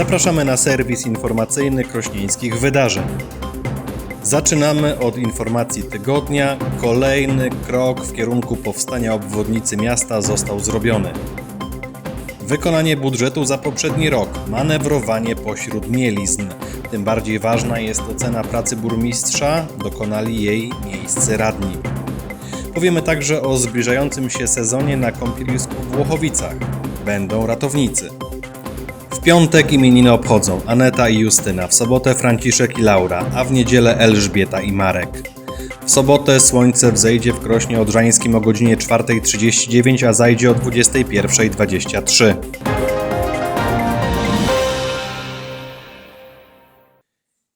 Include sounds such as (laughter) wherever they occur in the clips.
Zapraszamy na serwis informacyjny krośnieńskich wydarzeń. Zaczynamy od informacji tygodnia. Kolejny krok w kierunku powstania obwodnicy miasta został zrobiony. Wykonanie budżetu za poprzedni rok, manewrowanie pośród mielizn. Tym bardziej ważna jest ocena pracy burmistrza, dokonali jej miejscy radni. Powiemy także o zbliżającym się sezonie na kąpielisku w Włochowicach. Będą ratownicy. W piątek imieniny obchodzą Aneta i Justyna, w sobotę Franciszek i Laura, a w niedzielę Elżbieta i Marek. W sobotę słońce wzejdzie w Krośnie Odrzańskim o godzinie 4.39, a zajdzie o 21.23.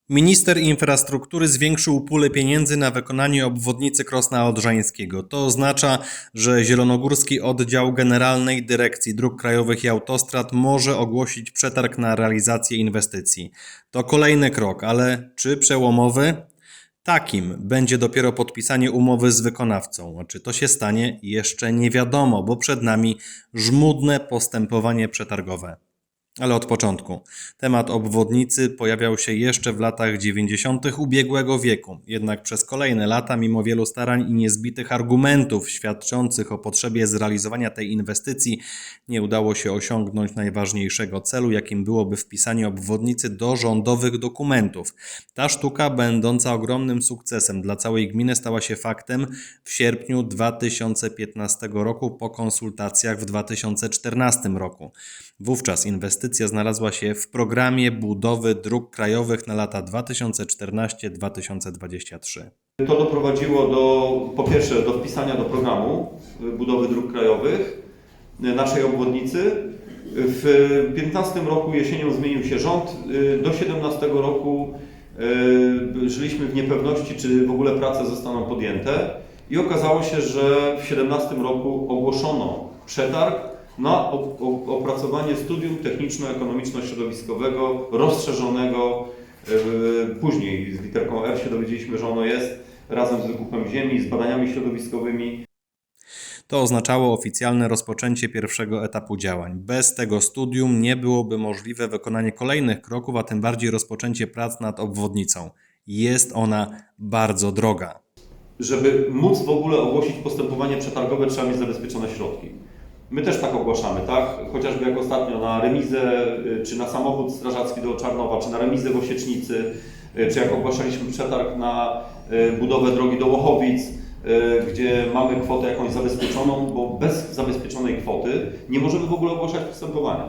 Minister infrastruktury zwiększył pulę pieniędzy na wykonanie obwodnicy Krosna Odrzańskiego. To oznacza, że Zielonogórski Oddział Generalnej Dyrekcji Dróg Krajowych i Autostrad może ogłosić przetarg na realizację inwestycji. To kolejny krok, ale czy przełomowy? Takim będzie dopiero podpisanie umowy z wykonawcą. A Czy to się stanie? Jeszcze nie wiadomo, bo przed nami żmudne postępowanie przetargowe. Ale od początku. Temat obwodnicy pojawiał się jeszcze w latach 90. ubiegłego wieku. Jednak przez kolejne lata, mimo wielu starań i niezbitych argumentów świadczących o potrzebie zrealizowania tej inwestycji, nie udało się osiągnąć najważniejszego celu, jakim byłoby wpisanie obwodnicy do rządowych dokumentów. Ta sztuka, będąca ogromnym sukcesem dla całej gminy, stała się faktem w sierpniu 2015 roku po konsultacjach w 2014 roku. Wówczas inwestycja znalazła się w programie budowy dróg krajowych na lata 2014-2023. To doprowadziło do, po pierwsze, do wpisania do programu y, budowy dróg krajowych y, naszej obwodnicy. W 15 roku jesienią zmienił się rząd. Y, Do 17 roku żyliśmy w niepewności, czy w ogóle prace zostaną podjęte. I okazało się, że w 17 roku ogłoszono przetarg na op- opracowanie studium techniczno-ekonomiczno-środowiskowego rozszerzonego Yy, Później z literką R się dowiedzieliśmy, że ono jest razem z wykupem ziemi, z badaniami środowiskowymi. To oznaczało oficjalne rozpoczęcie pierwszego etapu działań. Bez tego studium nie byłoby możliwe wykonanie kolejnych kroków, a tym bardziej rozpoczęcie prac nad obwodnicą. Jest ona bardzo droga. Żeby móc w ogóle ogłosić postępowanie przetargowe, trzeba mieć zabezpieczone środki. My też tak ogłaszamy, tak? Chociażby jak ostatnio na remizę, y, czy na samochód strażacki do Czarnowa, czy na remizę w Osiecznicy, y, czy jak ogłaszaliśmy przetarg na y, budowę drogi do Łochowic, gdzie mamy kwotę jakąś zabezpieczoną, bo bez zabezpieczonej kwoty nie możemy w ogóle ogłaszać postępowania.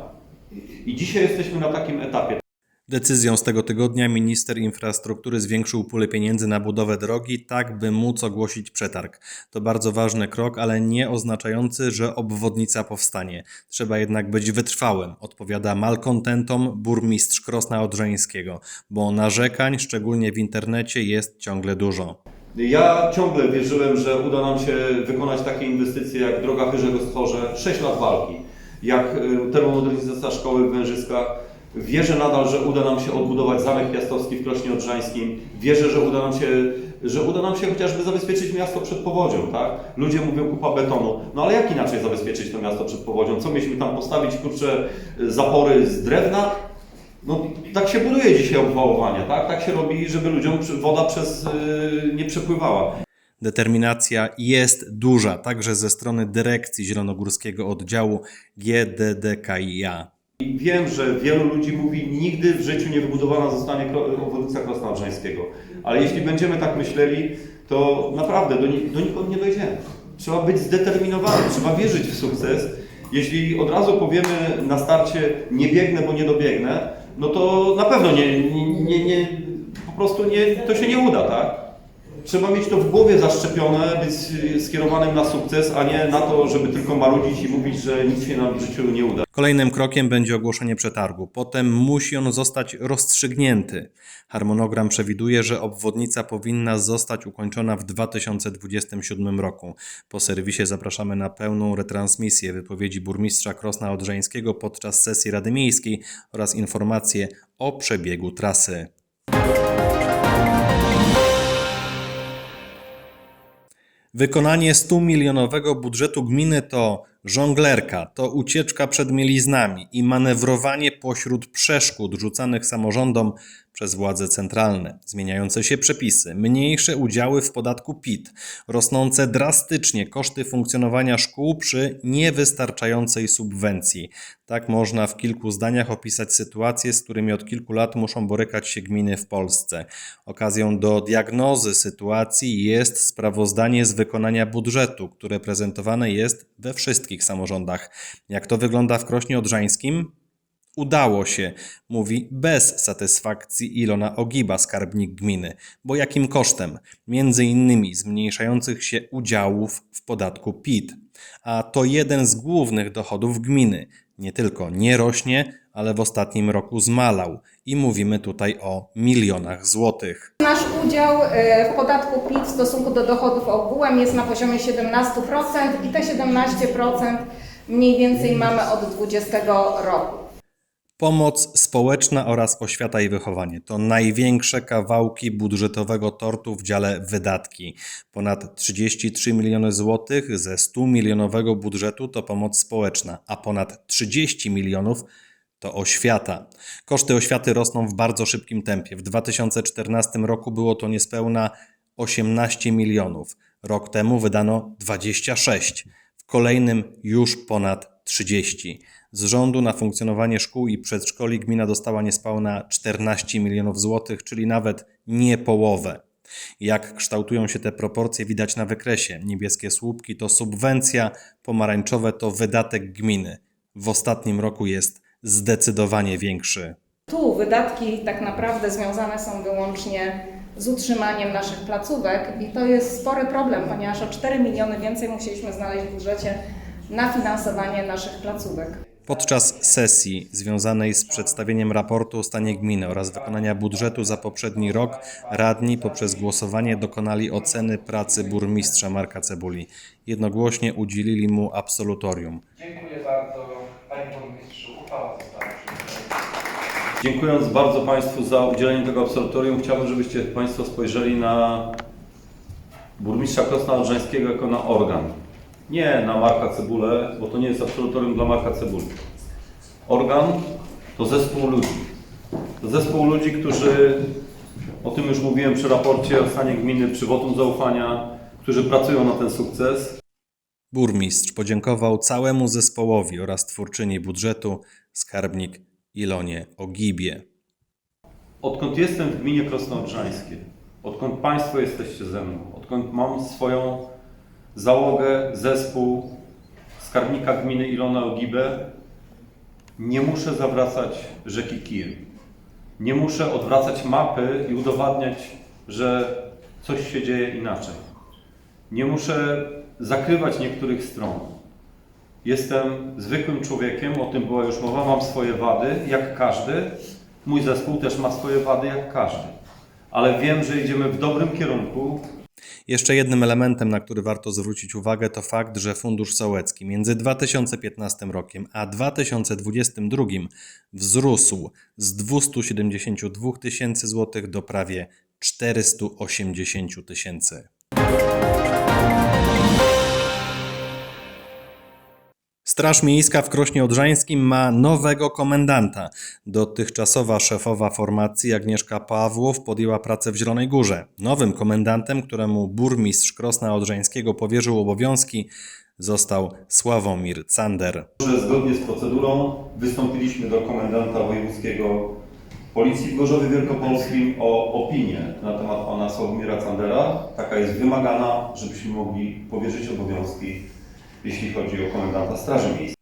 I dzisiaj jesteśmy na takim etapie. Decyzją z tego tygodnia minister infrastruktury zwiększył pulę pieniędzy na budowę drogi, tak by móc ogłosić przetarg. To bardzo ważny krok, ale nie oznaczający, że obwodnica powstanie. Trzeba jednak być wytrwałym, odpowiada malkontentom burmistrz Krosna Odrzańskiego, bo narzekań, szczególnie w internecie, jest ciągle dużo. Ja ciągle wierzyłem, że uda nam się wykonać takie inwestycje jak droga Chyrzego-Stworze, 6 lat walki, jak y, termomodernizacja szkoły w Wężyskach. Wierzę nadal, że uda nam się odbudować Zamek Piastowski w Krośnie Odrzańskim. Wierzę, że uda nam się, że uda nam się chociażby zabezpieczyć miasto przed powodzią, tak? Ludzie mówią kupa betonu. No ale jak inaczej zabezpieczyć to miasto przed powodzią? Co mieliśmy tam postawić, kurczę, zapory z drewna? No tak się buduje dzisiaj obwałowania, tak? Tak się robi, żeby ludziom woda przez yy, nie przepływała. Determinacja jest duża, także ze strony dyrekcji Zielonogórskiego Oddziału GDDKiA. I wiem, że wielu ludzi mówi, nigdy w życiu nie wybudowana zostanie obwodnica Krosna Odrzańskiego. Ale jeśli będziemy tak myśleli, to naprawdę do, do nikąd nie dojdziemy. Trzeba być zdeterminowanym, trzeba wierzyć w sukces. Jeśli od razu powiemy na starcie, nie biegnę, bo nie dobiegnę, no to na pewno nie, nie, nie, nie po prostu nie, to się nie uda, tak? Trzeba mieć to w głowie zaszczepione, być y, skierowanym na sukces, a nie na to, żeby tylko marudzić i mówić, że nic się nam w życiu nie uda. Kolejnym krokiem będzie ogłoszenie przetargu. Potem musi on zostać rozstrzygnięty. Harmonogram przewiduje, że obwodnica powinna zostać ukończona w 2027 roku. Po serwisie zapraszamy na pełną retransmisję wypowiedzi burmistrza Krosna Odrzańskiego podczas sesji Rady Miejskiej oraz informacje o przebiegu trasy. Wykonanie 100-milionowego budżetu gminy to żonglerka, to ucieczka przed mieliznami i manewrowanie pośród przeszkód rzucanych samorządom przez władze centralne. Zmieniające się przepisy, mniejsze udziały w podatku PIT, rosnące drastycznie koszty funkcjonowania szkół przy niewystarczającej subwencji. Tak można w kilku zdaniach opisać sytuacje, z którymi od kilku lat muszą borykać się gminy w Polsce. Okazją do diagnozy sytuacji jest sprawozdanie z wykonania budżetu, które prezentowane jest we wszystkich samorządach. Jak to wygląda w Krośnie Odrzańskim? Udało się, mówi bez satysfakcji Ilona Ogiba, skarbnik gminy. Bo jakim kosztem? Między innymi zmniejszających się udziałów w podatku PIT. A to jeden z głównych dochodów gminy. Nie tylko nie rośnie, ale w ostatnim roku zmalał. I mówimy tutaj o milionach złotych. Nasz udział e, w podatku PIT w stosunku do dochodów ogółem jest na poziomie 17% i te 17% mniej więcej mamy od 2020 roku. Pomoc społeczna oraz oświata i wychowanie to największe kawałki budżetowego tortu w dziale wydatki. Ponad 33 miliony złotych ze 100 milionowego budżetu to pomoc społeczna, a ponad 30 milionów to oświata. Koszty oświaty rosną w bardzo szybkim tempie. W 2014 roku było to niespełna 18 milionów. Rok temu wydano 26. W kolejnym już ponad 30. Z rządu na funkcjonowanie szkół i przedszkoli gmina dostała niespełna 14 milionów złotych, czyli nawet nie połowę. Jak kształtują się te proporcje widać na wykresie. Niebieskie słupki to subwencja, pomarańczowe to wydatek gminy. W ostatnim roku jest zdecydowanie większy. Tu wydatki tak naprawdę związane są wyłącznie z utrzymaniem naszych placówek i to jest spory problem, ponieważ o 4 miliony więcej musieliśmy znaleźć w budżecie na finansowanie naszych placówek. Podczas sesji związanej z przedstawieniem raportu o stanie gminy oraz wykonania budżetu za poprzedni rok, radni poprzez głosowanie dokonali oceny pracy burmistrza Marka Cebuli. Jednogłośnie udzielili mu absolutorium. Dziękuję bardzo Panie Burmistrzu. Uchwała została przyjęta. Dziękując bardzo Państwu za udzielenie tego absolutorium, chciałbym, żebyście Państwo spojrzeli na burmistrza Krosna Odrzańskiego jako na organ. Nie na Marka Cebulę, bo to nie jest absolutorium dla Marka Cebuli. Organ to zespół ludzi. To zespół ludzi, którzy, o tym już mówiłem przy raporcie o stanie gminy, przy wotum zaufania, którzy pracują na ten sukces. Burmistrz podziękował całemu zespołowi oraz twórczyni budżetu, skarbnik Ilonie Ogibie. Odkąd jestem w gminie Krosno Odrzańskie, odkąd Państwo jesteście ze mną, odkąd mam swoją załogę, zespół skarbnika gminy Ilona Ogibę, nie muszę zawracać rzeki kijem. Nie muszę odwracać mapy i udowadniać, że coś się dzieje inaczej. Nie muszę zakrywać niektórych stron. Jestem zwykłym człowiekiem, o tym była już mowa, mam swoje wady, jak każdy. Mój zespół też ma swoje wady, jak każdy. Ale wiem, że idziemy w dobrym kierunku. Jeszcze jednym elementem, na który warto zwrócić uwagę, to fakt, że Fundusz Sołecki między 2015 rokiem a 2022 wzrósł z 272 tysięcy złotych do prawie 480 tysięcy. Straż Miejska w Krośnie Odrzańskim ma nowego komendanta. Dotychczasowa szefowa formacji Agnieszka Pawłow podjęła pracę w Zielonej Górze. Nowym komendantem, któremu burmistrz Krosna Odrzańskiego powierzył obowiązki, został Sławomir Cander. Zgodnie z procedurą wystąpiliśmy do komendanta wojewódzkiego Policji w Gorzowie Wielkopolskim o opinię na temat pana Sławomira Candera. Taka jest wymagana, żebyśmy mogli powierzyć obowiązki, jeśli chodzi o komendanta Straży Miejskiej.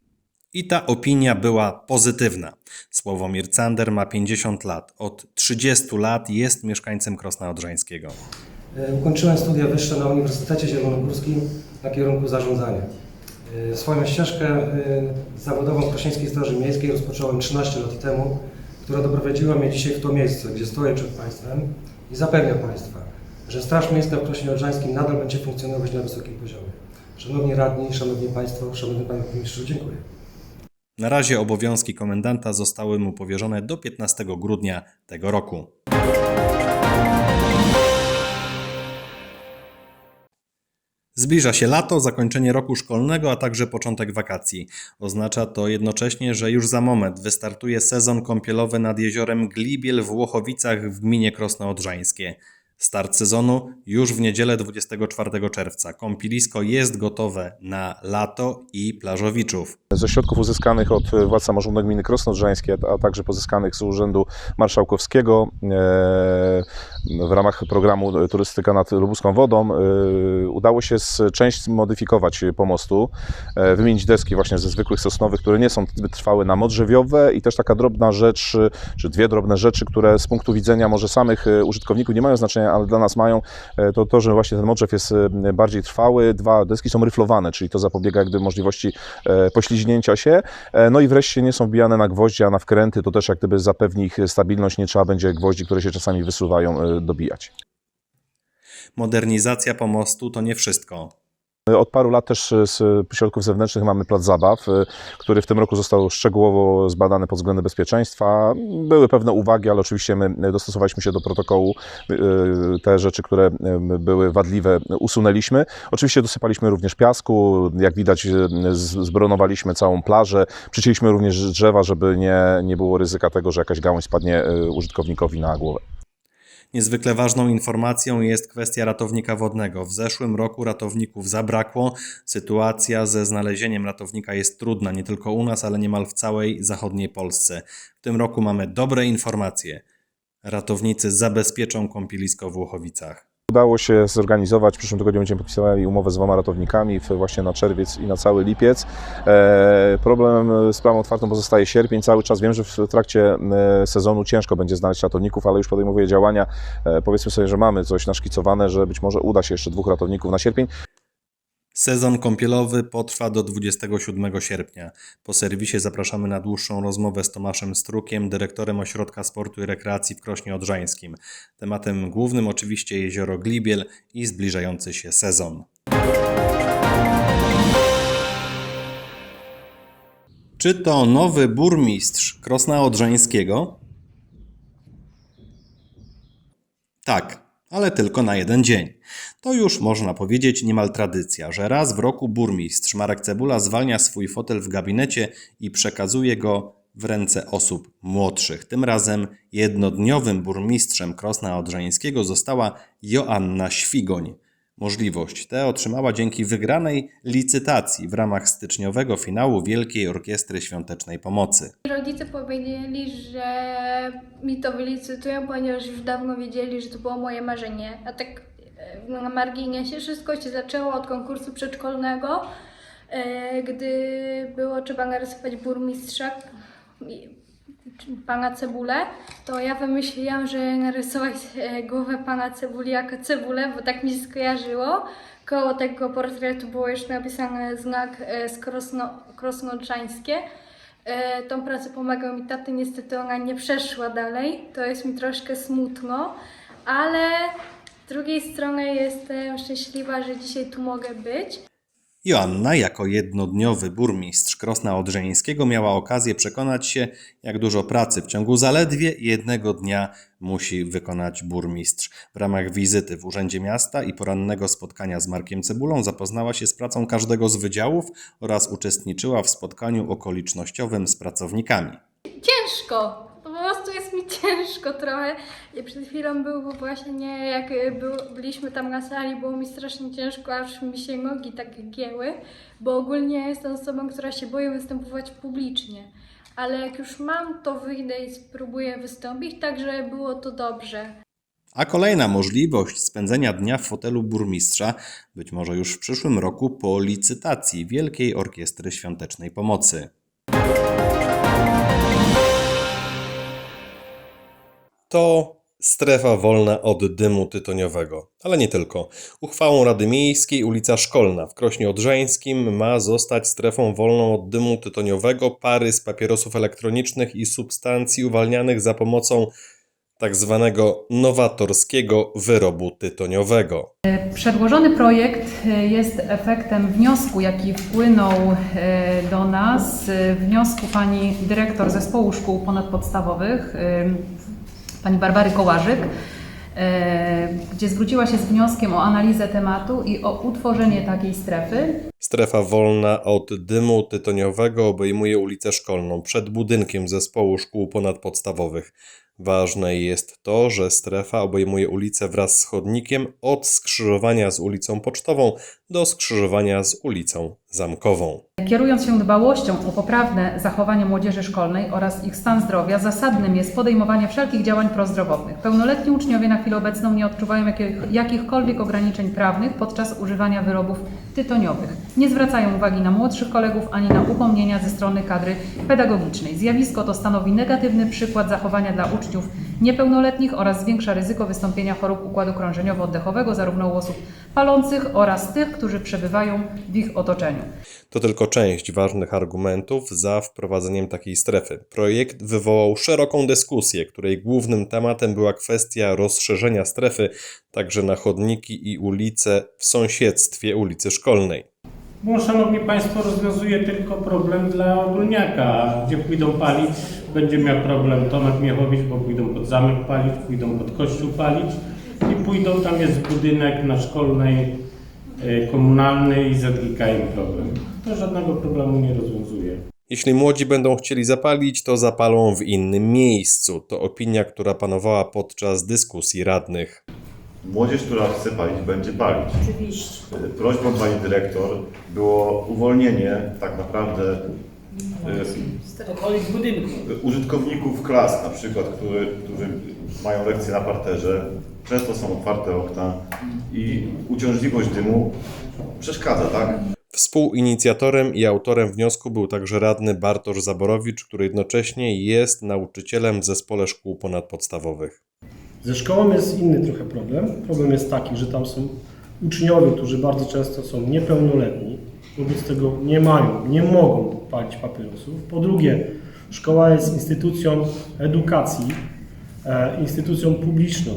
I ta opinia była pozytywna. Sławomir Cander ma 50 lat. Od 30 lat jest mieszkańcem Krosna Odrzańskiego. E, Ukończyłem studia wyższe na Uniwersytecie Zielonogórskim na kierunku zarządzania. E, Swoją ścieżkę e, zawodową w Krośnieńskiej Straży Miejskiej rozpocząłem 13 lat temu, która doprowadziła mnie dzisiaj w to miejsce, gdzie stoję przed Państwem i zapewniam Państwa, że Straż Miejska w Krośnie Odrzańskim nadal będzie funkcjonować na wysokim poziomie. Szanowni Radni, Szanowni Państwo, Szanowny Panie Burmistrzu, dziękuję. Na razie obowiązki komendanta zostały mu powierzone do 15 grudnia tego roku. Zbliża się lato, zakończenie roku szkolnego, a także początek wakacji. Oznacza to jednocześnie, że już za moment wystartuje sezon kąpielowy nad jeziorem Glibiel w Łochowicach w gminie Krosno Odrzańskie. Start sezonu już w niedzielę 24 czerwca. Kąpielisko jest gotowe na lato i plażowiczów. Ze środków uzyskanych od władz samorządu gminy Krosno Odrzańskie, a także pozyskanych z Urzędu Marszałkowskiego e, w ramach programu Turystyka nad Lubuską Wodą e, udało się z część zmodyfikować pomostu, e, wymienić deski właśnie ze zwykłych sosnowych, które nie są trwałe na modrzewiowe i też taka drobna rzecz, czy dwie drobne rzeczy, które z punktu widzenia może samych użytkowników nie mają znaczenia, ale dla nas mają, e, to to, że właśnie ten modrzew jest e, bardziej trwały, dwa deski są ryflowane, czyli to zapobiega jak gdyby możliwości e, pośliźnięcia się, no i wreszcie nie są wbijane na gwoździe, a na wkręty, to też jak gdyby zapewni ich stabilność, nie trzeba będzie gwoździ, które się czasami wysuwają, dobijać. Modernizacja pomostu to nie wszystko. Od paru lat też e, z środków zewnętrznych mamy plac zabaw, e, który w tym roku został szczegółowo zbadany pod względem bezpieczeństwa. Były pewne uwagi, ale oczywiście my dostosowaliśmy się do protokołu. E, Te rzeczy, które e, były wadliwe, usunęliśmy. Oczywiście dosypaliśmy również piasku. Jak widać, e, zbronowaliśmy całą plażę. Przycięliśmy również drzewa, żeby nie, nie było ryzyka tego, że jakaś gałąź spadnie e, użytkownikowi na głowę. Niezwykle ważną informacją jest kwestia ratownika wodnego. W zeszłym roku ratowników zabrakło. Sytuacja ze znalezieniem ratownika jest trudna nie tylko u nas, ale niemal w całej zachodniej Polsce. W tym roku mamy dobre informacje. Ratownicy zabezpieczą kąpielisko w Łuchowicach. Udało się zorganizować, w przyszłym tygodniu będziemy podpisywali umowę z dwoma ratownikami właśnie na czerwiec i na cały lipiec. E, problem z sprawą otwartą pozostaje sierpień cały czas. Wiem, że w trakcie e, sezonu ciężko będzie znaleźć ratowników, ale już podejmuję działania. E, powiedzmy sobie, że mamy coś naszkicowane, że być może uda się jeszcze dwóch ratowników na sierpień. Sezon kąpielowy potrwa do 27 sierpnia. Po serwisie zapraszamy na dłuższą rozmowę z Tomaszem Strukiem, dyrektorem Ośrodka Sportu i Rekreacji w Krośnie Odrzańskim. Tematem głównym oczywiście jezioro Glibiel i zbliżający się sezon. Czy to nowy burmistrz Krosna Odrzańskiego? Tak, ale tylko na jeden dzień. To już można powiedzieć niemal tradycja, że raz w roku burmistrz Marek Cebula zwalnia swój fotel w gabinecie i przekazuje go w ręce osób młodszych. Tym razem jednodniowym burmistrzem Krosna Odrzańskiego została Joanna Świgoń. Możliwość tę otrzymała dzięki wygranej licytacji w ramach styczniowego finału Wielkiej Orkiestry Świątecznej Pomocy. Rodzice powiedzieli, że mi to wylicytują, ponieważ już dawno wiedzieli, że to było moje marzenie. A tak e, na marginesie wszystko się zaczęło od konkursu przedszkolnego, e, gdy było trzeba narysować burmistrza, pana Cebulę, to ja wymyśliłam, że narysować e, głowę pana Cebuli jako cebulę, bo tak mi się skojarzyło. Koło tego portretu było jeszcze napisane znak e, z Krosno, Krosnodrzańskie. E, Tą pracę pomagał mi taty, niestety ona nie przeszła dalej. To jest mi troszkę smutno, ale z drugiej strony jestem szczęśliwa, że dzisiaj tu mogę być. Joanna, jako jednodniowy burmistrz Krosna Odrzeńskiego, miała okazję przekonać się, jak dużo pracy w ciągu zaledwie jednego dnia musi wykonać burmistrz. W ramach wizyty w Urzędzie Miasta i porannego spotkania z Markiem Cebulą zapoznała się z pracą każdego z wydziałów oraz uczestniczyła w spotkaniu okolicznościowym z pracownikami. ciężko. Po prostu jest mi (laughs) ciężko trochę. I przed chwilą było właśnie, jak y, był, byliśmy tam na sali, było mi strasznie ciężko, aż mi się nogi tak gięły, bo ogólnie jestem osobą, która się boi występować publicznie. Ale jak już mam, to wyjdę i spróbuję wystąpić, tak żeby było to dobrze. A kolejna możliwość spędzenia dnia w fotelu burmistrza, być może już w przyszłym roku po licytacji Wielkiej Orkiestry Świątecznej Pomocy. To Strefa wolna od dymu tytoniowego. Ale nie tylko. Uchwałą Rady Miejskiej ulica Szkolna w Krośnie Odrzańskim ma zostać strefą wolną od dymu tytoniowego, pary z papierosów elektronicznych i substancji uwalnianych za pomocą tak zwanego nowatorskiego wyrobu tytoniowego. Przedłożony projekt e, jest efektem wniosku, jaki wpłynął e, do nas, e, wniosku pani dyrektor Zespołu Szkół Ponadpodstawowych, pani Barbary Kołażyk, e, gdzie zwróciła się z wnioskiem o analizę tematu i o utworzenie takiej strefy. Strefa wolna od dymu tytoniowego obejmuje ulicę Szkolną przed budynkiem Zespołu Szkół Ponadpodstawowych. Ważne jest to, że strefa obejmuje ulicę wraz z chodnikiem od skrzyżowania z ulicą Pocztową do skrzyżowania z ulicą Zamkową. Kierując się dbałością o poprawne zachowanie młodzieży szkolnej oraz ich stan zdrowia, zasadnym jest podejmowanie wszelkich działań prozdrowotnych. Pełnoletni uczniowie na chwilę obecną nie odczuwają jakich, jakichkolwiek ograniczeń prawnych podczas używania wyrobów tytoniowych. Nie zwracają uwagi na młodszych kolegów ani na upomnienia ze strony kadry pedagogicznej. Zjawisko to stanowi negatywny przykład zachowania dla uczniów niepełnoletnich oraz zwiększa ryzyko wystąpienia chorób układu krążeniowo-oddechowego zarówno u osób palących oraz tych, którzy przebywają w ich otoczeniu. To tylko część ważnych argumentów za wprowadzeniem takiej strefy. Projekt wywołał szeroką dyskusję, której głównym tematem była kwestia rozszerzenia strefy także na chodniki i ulice w sąsiedztwie ulicy Szkolnej. Bo, szanowni państwo, rozwiązuje tylko problem dla ogólniaka. A Gdzie pójdą palić, będzie miał problem Tomek Miechowicz, bo pójdą pod zamek palić, pójdą pod kościół palić i pójdą, tam jest budynek na szkolnej, e, komunalny i ZGK im problem. To żadnego problemu nie rozwiązuje. Jeśli młodzi będą chcieli zapalić, to zapalą w innym miejscu. To opinia, która panowała podczas dyskusji radnych. Młodzież, która chce palić, będzie palić. Oczywiście. Prośbą pani dyrektor było uwolnienie tak naprawdę e, użytkowników klas na przykład, który, którzy mają lekcje na parterze. Często są otwarte okna i uciążliwość dymu przeszkadza, tak? Współinicjatorem i autorem wniosku był także radny Bartosz Zaborowicz, który jednocześnie jest nauczycielem w zespole szkół ponadpodstawowych. Ze szkołą jest inny trochę problem. Problem jest taki, że tam są uczniowie, którzy bardzo często są niepełnoletni, wobec tego nie mają, nie mogą palić papierosów. Po drugie, szkoła jest instytucją edukacji, e, instytucją publiczną,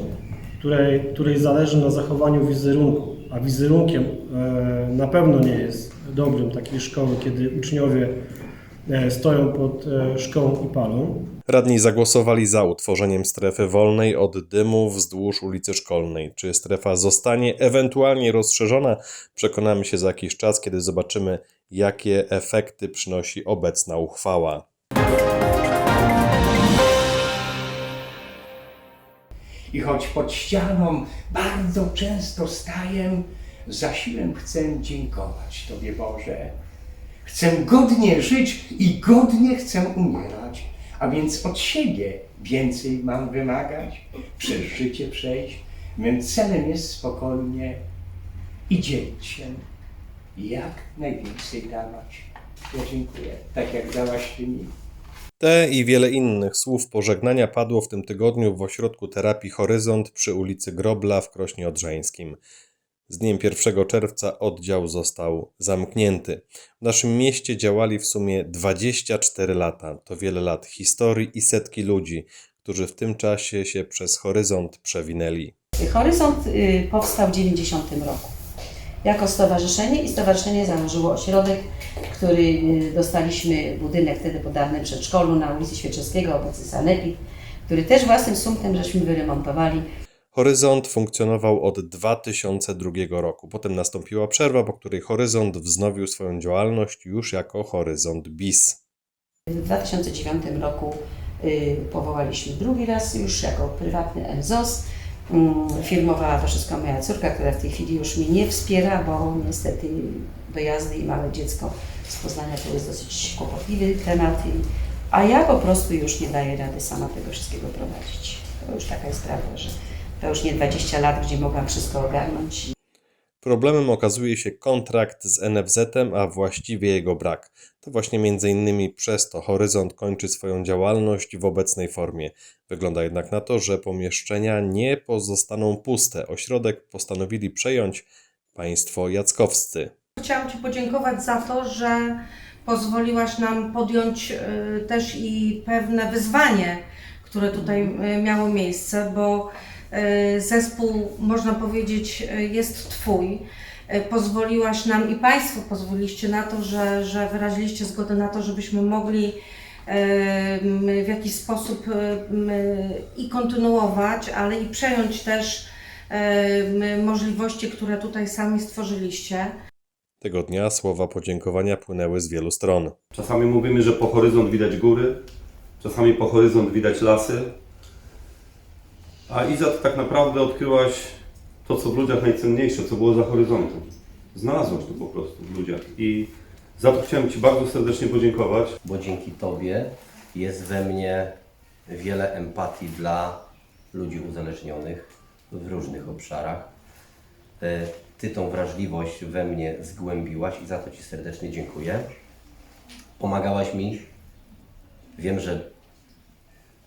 której, której zależy na zachowaniu wizerunku, a wizerunkiem e, na pewno nie jest dobrym takiej szkoły, kiedy uczniowie e, stoją pod e, szkołą i palą. Radni zagłosowali za utworzeniem strefy wolnej od dymu wzdłuż ulicy Szkolnej. Czy strefa zostanie ewentualnie rozszerzona, przekonamy się za jakiś czas, kiedy zobaczymy, jakie efekty przynosi obecna uchwała. I choć pod ścianą bardzo często staję, za siłę chcę dziękować Tobie Boże. Chcę godnie żyć i godnie chcę umierać, a więc od siebie więcej mam wymagać, przez życie przejść. Mym celem jest spokojnie i dzielić się, jak najwięcej dawać. Ja dziękuję, tak jak dałaś Ty mi. Te i wiele innych słów pożegnania padło w tym tygodniu w ośrodku terapii Horyzont przy ulicy Grobla w Krośnie Odrzańskim. Z dniem 1 czerwca oddział został zamknięty. W naszym mieście działali w sumie 24 lata. To wiele lat historii i setki ludzi, którzy w tym czasie się przez horyzont przewinęli. Horyzont y, powstał w 90 roku jako stowarzyszenie i stowarzyszenie założyło ośrodek, który y, dostaliśmy budynek wtedy po dawnym przedszkolu na ulicy Świeczewskiego, obecny Sanepid, który też własnym sumptem żeśmy wyremontowali. Horyzont funkcjonował od 2002 roku. Potem nastąpiła przerwa, po której Horyzont wznowił swoją działalność już jako Horyzont BIS. W 2009 roku y, powołaliśmy drugi raz już jako prywatny MZOS. Mm, Firmowała to wszystko moja córka, która w tej chwili już mnie nie wspiera, bo niestety dojazdy i małe dziecko z Poznania to jest dosyć kłopotliwy temat, i, a ja po prostu już nie daję rady sama tego wszystkiego prowadzić. To już taka jest prawda, że to już nie 20 lat, gdzie mogłam wszystko ogarnąć. Problemem okazuje się kontrakt z NFZ-em, a właściwie jego brak. To właśnie m.in. przez to Horyzont kończy swoją działalność w obecnej formie. Wygląda jednak na to, że pomieszczenia nie pozostaną puste. Ośrodek postanowili przejąć państwo jackowscy. Chciałam Ci podziękować za to, że pozwoliłaś nam podjąć y, też i pewne wyzwanie, które tutaj y, miało miejsce, bo zespół, można powiedzieć, y, jest Twój. Y, Pozwoliłaś nam i Państwo pozwoliliście na to, że, że wyraziliście zgodę na to, żebyśmy mogli w jakiś sposób i kontynuować, ale i przejąć też możliwości, które tutaj sami stworzyliście. Tego dnia słowa podziękowania płynęły z wielu stron. Czasami mówimy, że po horyzont widać góry, czasami po horyzont widać lasy. A Iza to tak naprawdę odkryłaś to, co w ludziach najcenniejsze, co było za horyzontem. Znalazłaś to po prostu w ludziach. I za to chciałem Ci bardzo serdecznie podziękować. bo dzięki Tobie jest we mnie wiele empatii dla ludzi uzależnionych w różnych obszarach. E, Ty tą wrażliwość we mnie zgłębiłaś i za to Ci serdecznie dziękuję. Pomagałaś mi. Wiem, że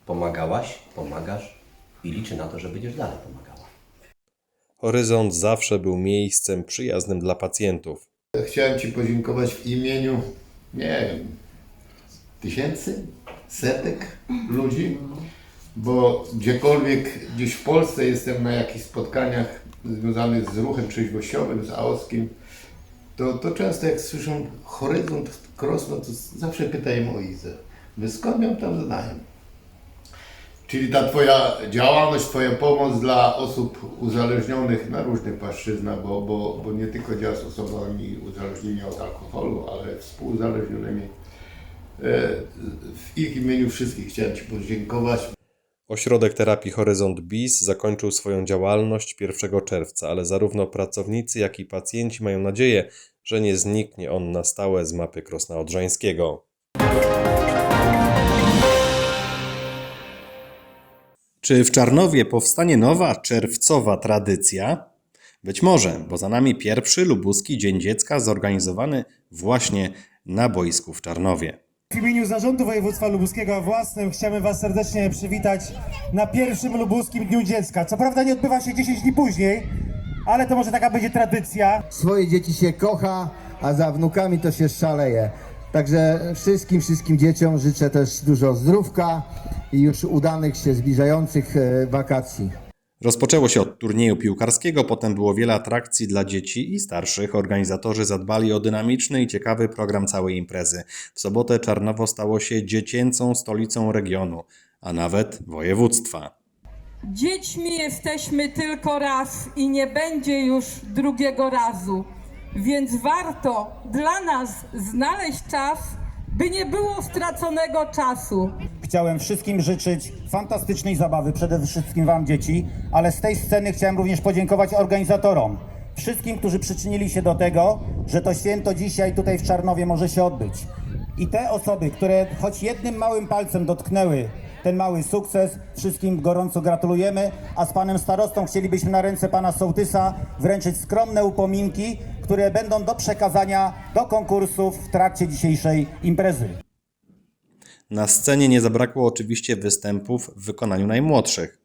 pomagałaś, pomagasz i liczę na to, że będziesz dalej pomagała. Horyzont zawsze był miejscem przyjaznym dla pacjentów. Chciałem Ci podziękować w imieniu, nie wiem, tysięcy, setek ludzi, bo gdziekolwiek gdzieś w Polsce jestem na jakichś spotkaniach związanych z ruchem trzeźwościowym, z AOSKim, to, to często jak słyszą horyzont Krosno, to zawsze pytają o Izę. Wy skąd ją tam znają? Czyli ta Twoja działalność, Twoja pomoc dla osób uzależnionych na różnych płaszczyznach, bo, bo, bo nie tylko działa z osobami uzależnionymi od alkoholu, ale współuzależnionymi. E, W ich imieniu wszystkich chciałem Ci podziękować. Ośrodek terapii Horyzont BIS zakończył swoją działalność 1 czerwca, ale zarówno pracownicy, jak i pacjenci mają nadzieję, że nie zniknie on na stałe z mapy Krosna Odrzańskiego. Czy w Czarnowie powstanie nowa czerwcowa tradycja? Być może, bo za nami pierwszy lubuski Dzień Dziecka zorganizowany właśnie na boisku w Czarnowie. W imieniu Zarządu Województwa Lubuskiego a własnym chciałbym Was serdecznie przywitać na pierwszym Lubuskim Dniu Dziecka. Co prawda nie odbywa się 10 dni później, ale to może taka będzie tradycja. Swoje dzieci się kocha, a za wnukami to się szaleje. Także wszystkim, wszystkim dzieciom życzę też dużo zdrówka i już udanych się zbliżających e, wakacji. Rozpoczęło się od turnieju piłkarskiego, potem było wiele atrakcji dla dzieci i starszych. Organizatorzy zadbali o dynamiczny i ciekawy program całej imprezy. W sobotę Czarnowo stało się dziecięcą stolicą regionu, a nawet województwa. Dziećmi jesteśmy tylko raz i nie będzie już drugiego razu. Więc warto dla nas znaleźć czas, by nie było straconego czasu. Chciałem wszystkim życzyć fantastycznej zabawy, przede wszystkim Wam dzieci, ale z tej sceny chciałem również podziękować organizatorom. Wszystkim, którzy przyczynili się do tego, że to święto dzisiaj tutaj w Czarnowie może się odbyć. I te osoby, które choć jednym małym palcem dotknęły ten mały sukces, wszystkim gorąco gratulujemy, a z panem starostą chcielibyśmy na ręce pana sołtysa wręczyć skromne upominki, które będą do przekazania do konkursów w trakcie dzisiejszej imprezy. Na scenie nie zabrakło oczywiście występów w wykonaniu najmłodszych.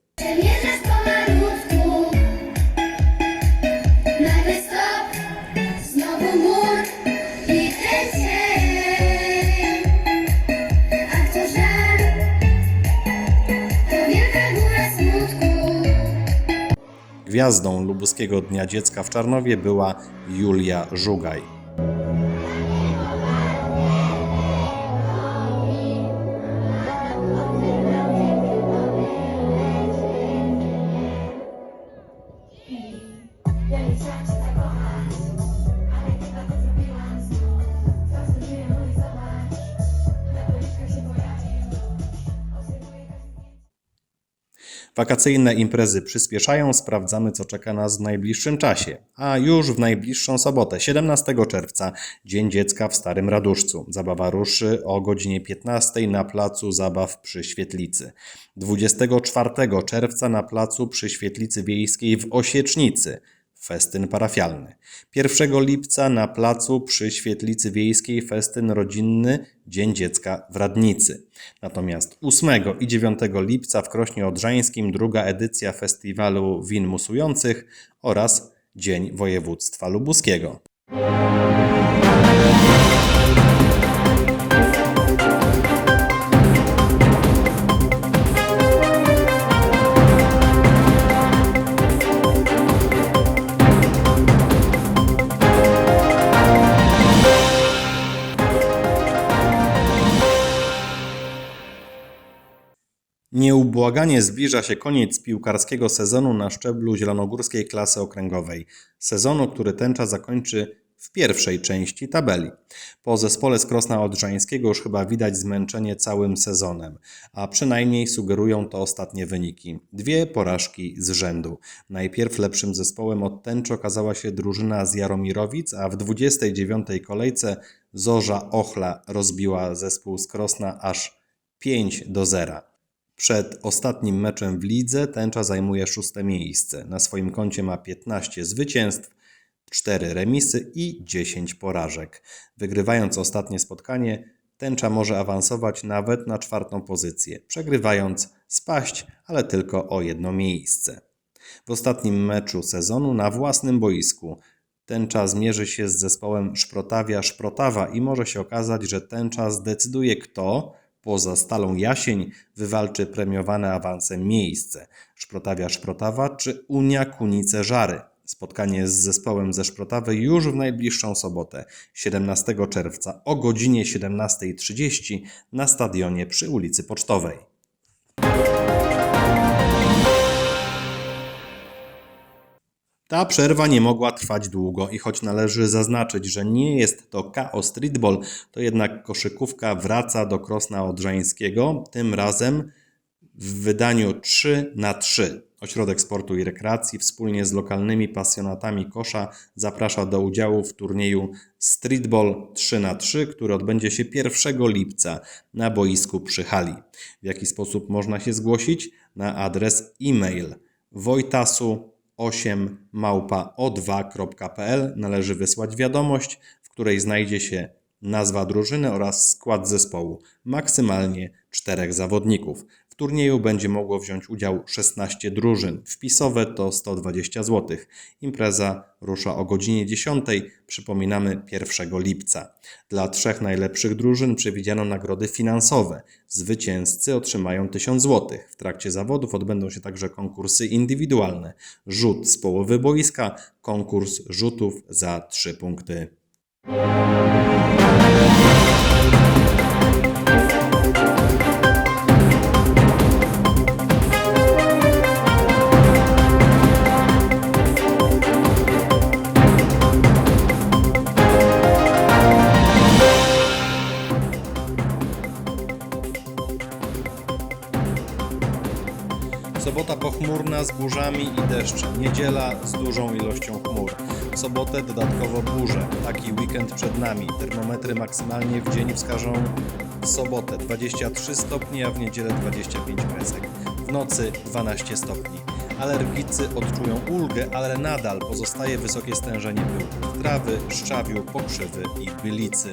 Gwiazdą lubuskiego Dnia Dziecka w Czarnowie była Julia Żugaj. Ja nie Wakacyjne imprezy przyspieszają, sprawdzamy co czeka nas w najbliższym czasie. A już w najbliższą sobotę, 17 czerwca, Dzień Dziecka w Starym Raduszcu. Zabawa ruszy o godzinie 15 na placu zabaw przy Świetlicy. 24 czerwca na placu przy Świetlicy Wiejskiej w Osiecznicy. Festyn parafialny. 1 lipca na placu przy Świetlicy Wiejskiej festyn rodzinny Dzień Dziecka w Radnicy. Natomiast 8 i 9 lipca w Krośnie Odrzańskim druga edycja festiwalu win musujących oraz Dzień Województwa Lubuskiego. Nieubłaganie zbliża się koniec piłkarskiego sezonu na szczeblu zielonogórskiej klasy okręgowej. Sezonu, który tęcza zakończy w pierwszej części tabeli. Po zespole z Krosna Odrzańskiego już chyba widać zmęczenie całym sezonem, a przynajmniej sugerują to ostatnie wyniki. Dwie porażki z rzędu. Najpierw lepszym zespołem od tęczy okazała się drużyna z Jaromirowic, a w 29. kolejce Zorza Ochla rozbiła zespół z Krosna aż 5 do 0. Przed ostatnim meczem w lidze Tęcza zajmuje szóste miejsce. Na swoim koncie ma 15 zwycięstw, 4 remisy i 10 porażek. Wygrywając ostatnie spotkanie, Tęcza może awansować nawet na czwartą pozycję. Przegrywając, spaść, ale tylko o jedno miejsce. W ostatnim meczu sezonu na własnym boisku Tęcza zmierzy się z zespołem Szprotawia Szprotawa i może się okazać, że Tęcza zdecyduje kto poza Stalą Jasień wywalczy premiowane awansem miejsce Szprotawia Szprotawa czy Unia Kunice Żary. Spotkanie z zespołem ze Szprotawy już w najbliższą sobotę, 17 czerwca o godzinie 17.30 na stadionie przy ulicy Pocztowej. Ta przerwa nie mogła trwać długo i choć należy zaznaczyć, że nie jest to KO Streetball, to jednak koszykówka wraca do Krosna Odrzańskiego, tym razem w wydaniu 3 na 3 Ośrodek Sportu i Rekreacji wspólnie z lokalnymi pasjonatami kosza zaprasza do udziału w turnieju Streetball 3 na 3 który odbędzie się 1 lipca na boisku przy hali. W jaki sposób można się zgłosić? Na adres e-mail wojtasu 8 małpa o2.pl należy wysłać wiadomość, w której znajdzie się nazwa drużyny oraz skład zespołu, maksymalnie czterech zawodników. W turnieju będzie mogło wziąć udział 16 drużyn. Wpisowe to 120 zł. Impreza rusza o godzinie 10, przypominamy 1 lipca. Dla trzech najlepszych drużyn przewidziano nagrody finansowe. Zwycięzcy otrzymają 1000 zł. W trakcie zawodów odbędą się także konkursy indywidualne. Rzut z połowy boiska, konkurs rzutów za 3 punkty. Sobotę dodatkowo burze. Taki weekend przed nami. Termometry maksymalnie w dzień wskażą w sobotę 23 stopni, a w niedzielę 25 kresek. W nocy 12 stopni. Alergicy odczują ulgę, ale nadal pozostaje wysokie stężenie pyłków trawy, szczawiu, pokrzywy i bylicy.